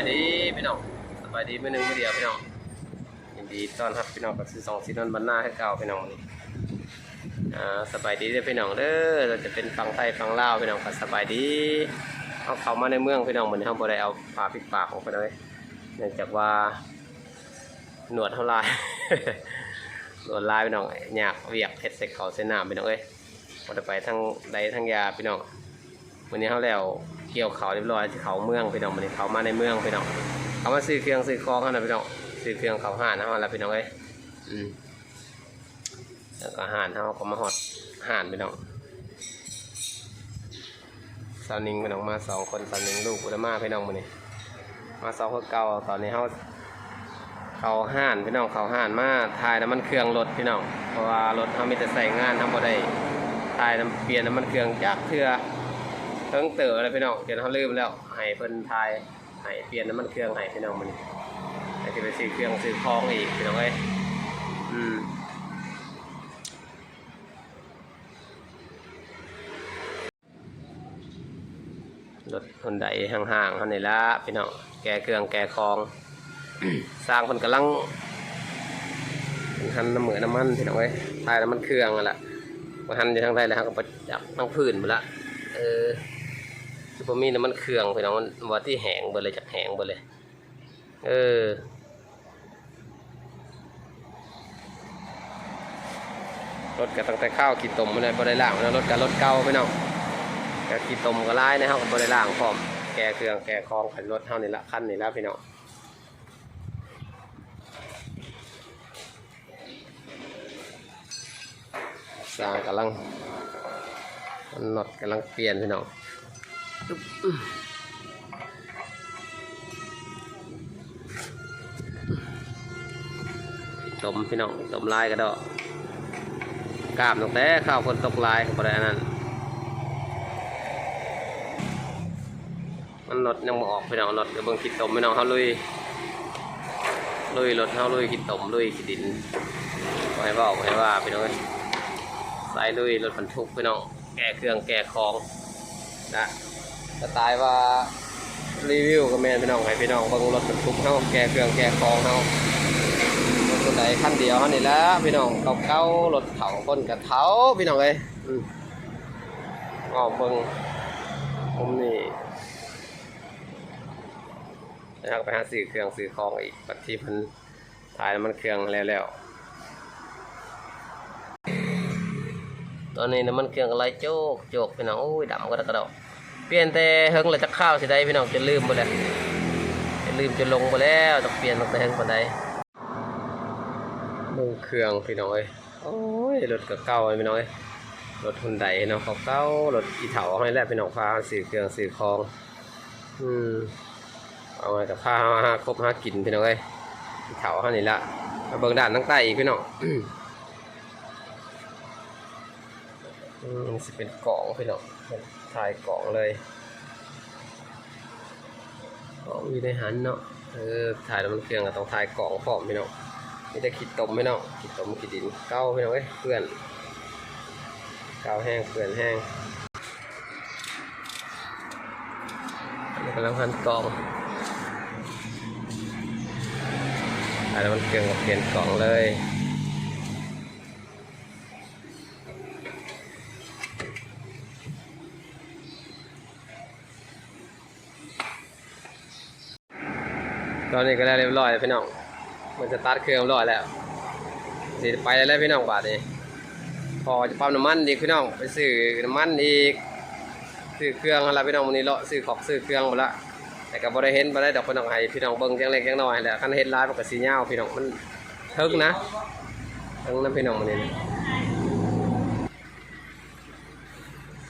ายดีพี่น้องสบายดีเมื่อหนึงเมื่อเดียวพี่น้องยินดีต้อนรับพี่น้องกับซื้อสองซีนนบรรณาให้เก่าพี่น้องนี่อ่าสบายดีเด้อพี่น้องเด้อเราจะเป็นฝั่งไทยฝั่งลาวพี่น้องก็สบายดีเอาเข้ามาในเมืองพี่น้องเหมือนเขาบ่ได้เอาผ้าปิดปากออกไปเลยเนื่องจากว่าหนวดเท่าไรหนวดลายพี่น้องอยากเวียกเฮ็ดใส่เขาใส่น้ำพี่น้องเอ้ยบ่ได้ไปทั้งใดทั้งยาพี่น้องวันนี้เขาแล้ว เกี่ยวเขาเรียบร้อยที่เขาเมืองพี่น้องวันนี้เขามาในเมืองพี่น้องเขามาซื้อเครื่องซื้อของกันนะพี่น้องซื้อเครื่องเขาห่านเขาแล้วพี่น้องเอ้ยอืมแล้วก็ห่านเขาก็มาหอดห่านพี่น้องสาวนิงพี่น้องมาสองคนสาวนิงลูกอุลมาพี่น้องวันนี้มาสองคนเก่าตอนนี้เขาเขาห่านพี่น้องเขาห่านมาทายน้ำมันเครื่องรถพี่น้องเพราะว่ารถเขามีแต่ใส่งานทำบ่ได้ทายน้ำเปลี่ยนน้ำมันเครื่องจักเทื่อ เพิ่งเต๋ออะไรพี่น้องเดี๋ยวเขาลืมแล้วให้เพิ่นทายให้เปลี่ยนน้ำมันเครื่องให้พี่น้องมันให้ที่ไปซื้อเครื่องซื้อของอีกพี่น้องเอ้ยอืมรถคนใดห่างๆเขานี่ละพี่น้องแกเครื่องแกคลอง สร้างคนกำลังหันน้ำเหมือนน้ำมันพี่น้องเอ้ยทายน้ำมันเครื่องนั่นแหละหันอยู่ทางใดแล้วก็ไปจับทั้งพื้นหมดละเออ ซูเปอมีน้ำมันเครื่องพี่น้องมันว่าที่แห้งเบดเลยจากแห้งเบดเลย เออรถก็ตั้งแต่ข้าวขี่ตมมาเลยบริล่างแล้วรถกับรถเก่าพี่น้องก็ขี่ตมก็ไล่นะครับบริล่างพร้อมแกเครื่องแกคลองขันรถเท่านี้ละขั้นนี้แล้วพี่น้องสร้างกำลังนน็อตกำลังเปลี่ยนพี่น้อง ตมพี่น้องตมลายก็ดอกกามตั้งแต่ข้าวคนตกลายก็ได้อันนั้นมันรถยังมาออกพี่น้องรถก็เบิ่งคิดตมพี่น้องเขาลุยลุยรถเขาลุยคิดตมลุยคิดดินบ่ให้บอกบ่ว่าพี่น้องเอ้ยสายลุยรถบรรทุกพี่น้องแก่เครื่องแก่ของ นะสไตล์ว่ารีวิวก็แม่นพี่น้องให้พี่น้องเบิ่งรถบรรทุกเขาแก่เครื่องแก่ของเขารถใดขั้นเดียวเท่านี้แล้วพี่น้องเก่าเก่ารถเถาคนกับเถาพี่น้องเลยอืมอกเบิ่งผมนี่นะครับไปหาซื้อเครื่องซื้อของอีกปัจที่เพันถ่ายน้ำมันเครื่องแล้วแล้วตอนนี้น้ำมันเครื่องอะไรโจกโจกพี่น้องโอ้ยดำก็ได้กระดอก เปลี่ยนแต่เฮิงเลยจะข้าวสิได้พี่น้องจะลืมไปแล้วจะลืมจะลงไปแล้วต้องเปลี่ยนตั้งแต่เฮิงปานใดเบิ่งเครื่องพี่น้อยโอ้ยรถก็เก่าพี่น้องเอ้ยรถหุ่นใดเนาะเขาเก่ารถอีเถาให้แล้วพี่น้องพาซื้อเครื่องซื้อของ อืมเอาไว้กับพามาหาครบห้ากินพี่น้องเอ้ยอีเถาให้นี่ละมาเบิ่งด้านทั้งใต้อีกพี่น้องอืมมันสิเป็นกล่องพี่น้อง ถ่ายกล่องเลยกล่องอยู่ในหันเนาะเออถ่ายแล้วมันเครื่องก็ต้องถ่ายกล่องพร้อมพี่น้องมีแต่ขีดตมไม่น้องขีดตมขีดดินเก้าไม่น้องเอ้ยเพื่อนเก้าแห้งเพื่อนแห้งกำลังพันกล่องอันนี้วมันเกลืองกับเปลี่ยนกล่องเลย ตอนนี้ก็ได้เรียบร้อยแล้วพี่น้องมันจะตัดเครื่องเรียบร้อยแล้วสิไปแล้วพี่น้องบาทนี้พอจะปั๊มน้ำมันอีกพี่น้องไปซื้อน้ำมันอีกซื้อเครื่องอะไรพี่น้องวันนี้เลาะซื้อของซื้อเครื่องหมดละแต่ก็บ่ได้เห็นบ่ได้ดอกพี่น้องให้พี่น้องเบิ่งจังเล็กจังน้อยแหละคันเห็นหลายมันก็สิยาพี่น้องมันเทิงนะเทิงนะพี่น้องวันนี้นะ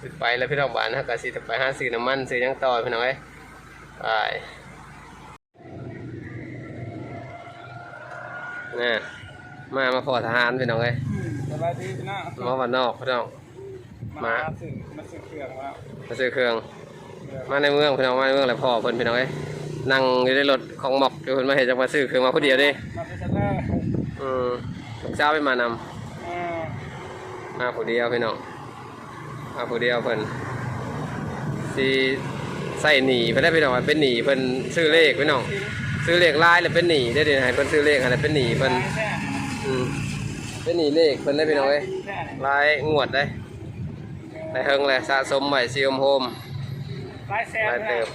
สิไปแล้วพี่น้องบ้านนะก็สิไปหาซื้อน้ำมันซื้อยังต่อพี่น้องเอ้ไป นี่มามาพอทหารพี่น้องเอ้ยสบายดีพี่น้องมาวันนอกพี่น้องมาสื่อมาสื่อเครื่องแล้วมาซื้อเครื่อง มาในเมืองพี่น้องมาในเมืองเลยพ่อเพิ่นพี่น้องเอ้ยนั่งอยู่ในรถของหมอกอยู่เพิ่นมาเห็นจังมาซื้อเครื่องมาผู้เดียวเดิมาเป็นชั้นแรกอืมลูกสาวไปมานำอ่ามาผู้เดียวพี่น้องมาผู้เดียวเพิ่นสิใส่หนีเพิ่นได้พี่น้องว่าเป็นหนีเพิ่นซื้อเลขพี่น้อง ซื้อเลขลายแล้วเป็นหนีได้เดี๋ยวให้เพิ่นซื้อเลขให้แล้วเป็นหนีเพิ่นอืมเป็นหนีเลขเพิ่นได้พี่น้องเอ้ยแค่ลายงวดได้ได้เฮิงเลยสะสมไว้ซีอมโฮมลายแซมลายนเติบ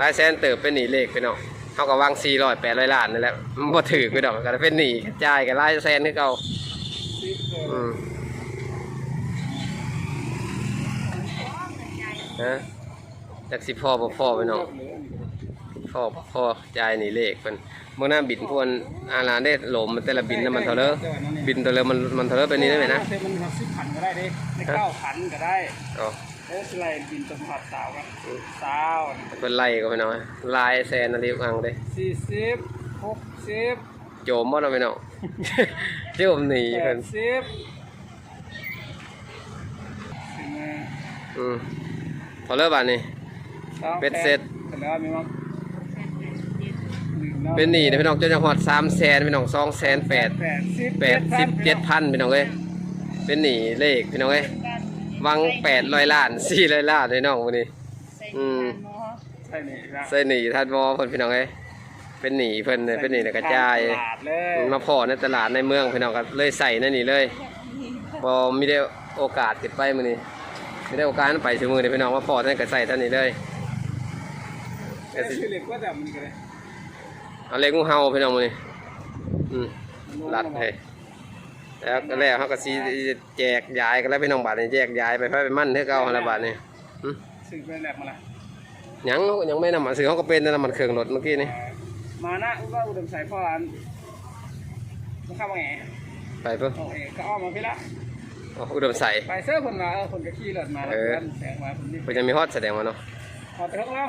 ลายแสนเติบเป็นหนีเลขพี่น้องเฮาก็วาง400 800ล้านนี่แหละมันบ่ถือพี่น้องก็เป็นหนีกระจายกันลายแสนคือเก่าสิบเอออืมฮะจักสิพ่อบ่พ่อพี่น้อง พ่อพ่อจ่ายนี่เลขเพิ่นเมื่อหน้าบินพวนอาลาได้โหลมมันแต่ละบินน้ำมันเท่าเลอบินตัวเลอมันมันเท่าเลอเป็นนี้ได้ไหมนะเมันหักสิบพันก็ได้ดิในเก้าพันก็ได้อ๋อเออสไลด์บินตรงหัดสาวกันสาวเพิ่นไล่ก็ไปน้อยลายแซนนาทีอังเด้สี่สิบหกสิบโจมบ่เนาะพี่น้องโจมหนีแปเพิ่ดนสิบอืมเท่าเลอบาดนี้เป็ดเสร็จแล้วมีมั้ง เป็นหนี้นะพี่น้องจนจะฮอด3แสนพี่น้อง2แสน8แปดสิบ8 17,000พี่น้องเอ้ยเป็นหนี้เลขพี่น้องเอ้ยวัง800ล้าน400ล้านพี่น้องมื้อนี้ อืม ใช่นี่นะใส่หนีท่านมอเพิ่นพี่น้องเอ้ยเป็นหนีเพิ่นเนี่ยเป็นหนีในกระจายตลาดเลยมาพอในตลาดในเมืองพี่น้องก็เลยใส่นั่นนี่เลยบ่มีได้โอกาสติดไปมื้อนี้ไม่ได้โอกาสไปซื้อมือนี่พี่น้องมาพอนั่นก็ใส่เท่านี้เลยแต่ชื่อเล็กว่าแต่มันก็เลย เอาเล็กงูเห่าพี่น้องมื้อนี้อืมรัดให้แล้วก็แล้วเฮาก็สิแจกยายกันแล้วพี่น้องบาดนี้แจกยายไปไปไปมั่นเด้อเก่าหั่นละบาดนี้หึซื้อเป็นแบบมาละยังยังไม่นำมาซื้อเขาก็เป็นแต่น้ำมันเครื่องรถเมื่อกี้นี่มานะอุว่าอุดมใส่พ่ออันมันเข้ามาไงไปเพิ่นโอเคก็อ้อมมาพี่ละเอาอุดมใส่ไปเสื้อคนมาเออคนก็ขี่รถมาแล้วกันแสงมาผมนี่เพิ่นจะมีฮอดแสดงมาเนาะขอไปเถอะแล้ว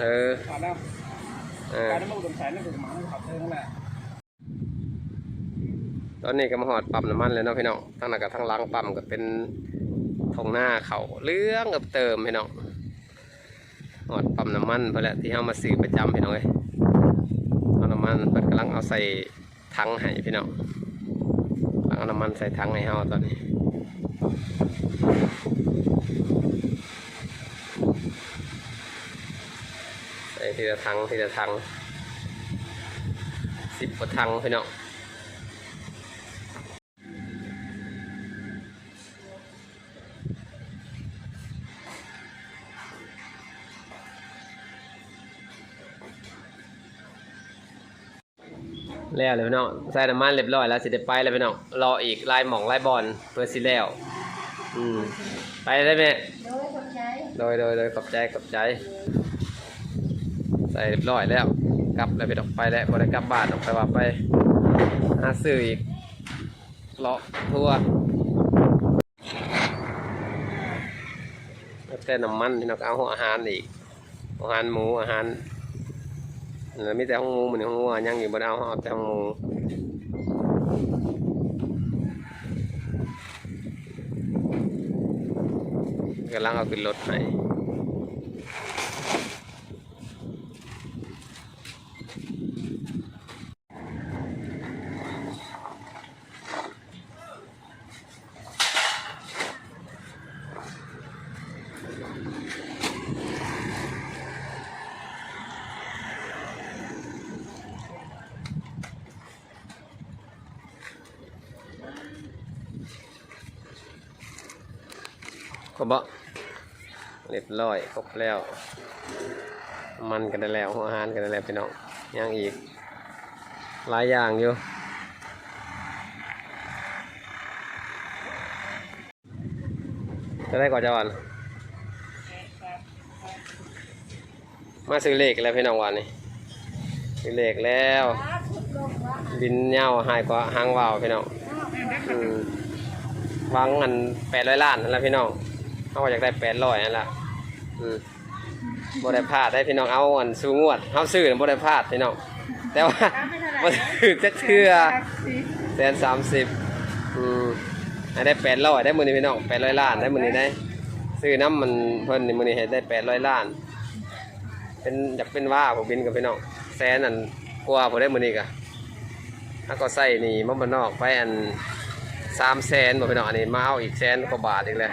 เออขอแล้วเออ การมาอุดมใส่นั่นคือหมาขอเธอนั่นแหละตอนนี้ก็มาหอดปั๊มน้ำมันเลยเนาะพี่น้องทั้งหน้ากับทั้งหลังปั๊มก็เป็นทงหน้าเขาเรื่องเอบเติมพี่น้องหอดปั๊มน้ำมันไปแล้วที่เขามาซื้อประจำพี่น้องเอ้ยเอาน้ำมันเปิดกำลังเอาใส่ถังให้พี่น้องกำลังเอาน้ำมันใส่ถังให้เฮาตอนนี้ ทีละถังทีละถังสิบกว่าถังพี่น้องแล้วเลยพี่น้องใส่น้ำมันเรียบร้อยแล้วสิได้ไปแล้วพี่น้องรออีกลายหม่องลายบอลเพื่อสิแล้วอืมไปได้ไหมโดยคนใช้โดยโดยโดยขอบใจขอบใจ ใส่เรียบร้อยแล้วกลับแล้วไปดอกไปแล้วบ่ได้กลับบ้านออกไปว่าไปหาซื้ออีกเลาะทั่วแล้วแต่น้ำมันพี่น้องก็เอาหัวอาหารอีกอาหารหมูอาหารแล้วมีแต่ห้องหมูเหมือนห้องวัวยังอยู่บนเอาเอาแต่ห้องหมูกำลังเอาขึ้นรถให้ ครบบ่เรียบร้อยครบแล้ว มันกันได้แล้วอาหารกันได้แล้วพี่น้องยังอีก หลายอย่างอยู่จะได้ก่อนจะวันมาซื้อเลขแล้วพี่น้องวันนี้ซื้อเลขแล้วบินเหย้าหายกว่าหางว่าวพี่น้องอวางเงินแปดร้อยล้านแหละพี่น้อง เขาก็อยากได้แปดร้อยนั่นแหละอืมบ่ได้พลาดได้พี่น้องเอาอันสูงวดเขาซื้อน่ะบ่ได้พลาดพี่น้องแต่ว่าบ่ถือจักเทื่อแสนสามสิบอืมให้ได้แปดร้อยได้มือนี้พี่น้องแปดร้อยล้านได้มือนี้ได้ ซื้อน้ำมันเพิ่นนี่มือนี้เห็นได้แปดร้อยล้าน เป็นอยากเป็นว่าผมบินกับพี่น้องแสนอันกลัวผมได้มือนี้กะถ้าก็ใส่นี่มันบานนอกไปอันสามแสนบ่พี่น้องอันนี้มาเอาอีกแสนกว่าบาทอีกเลย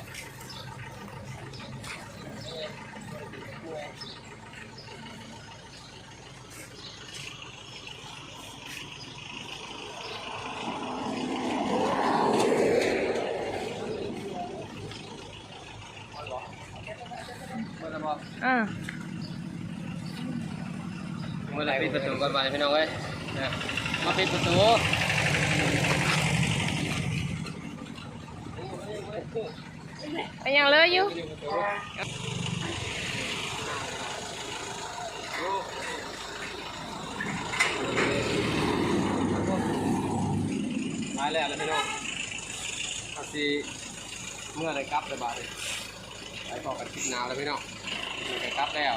ปิดประตูก่อนไปพี่น้องเอ้ยนะมาปิดประตูไปยังเลยอยู่ตายแล้วเลยพี่น้องอาซีเมื่อไรกลับเลยบาดเลยไปบอกกันคิดหนาวแล้วพี่น้องมีใครกลับแล้ว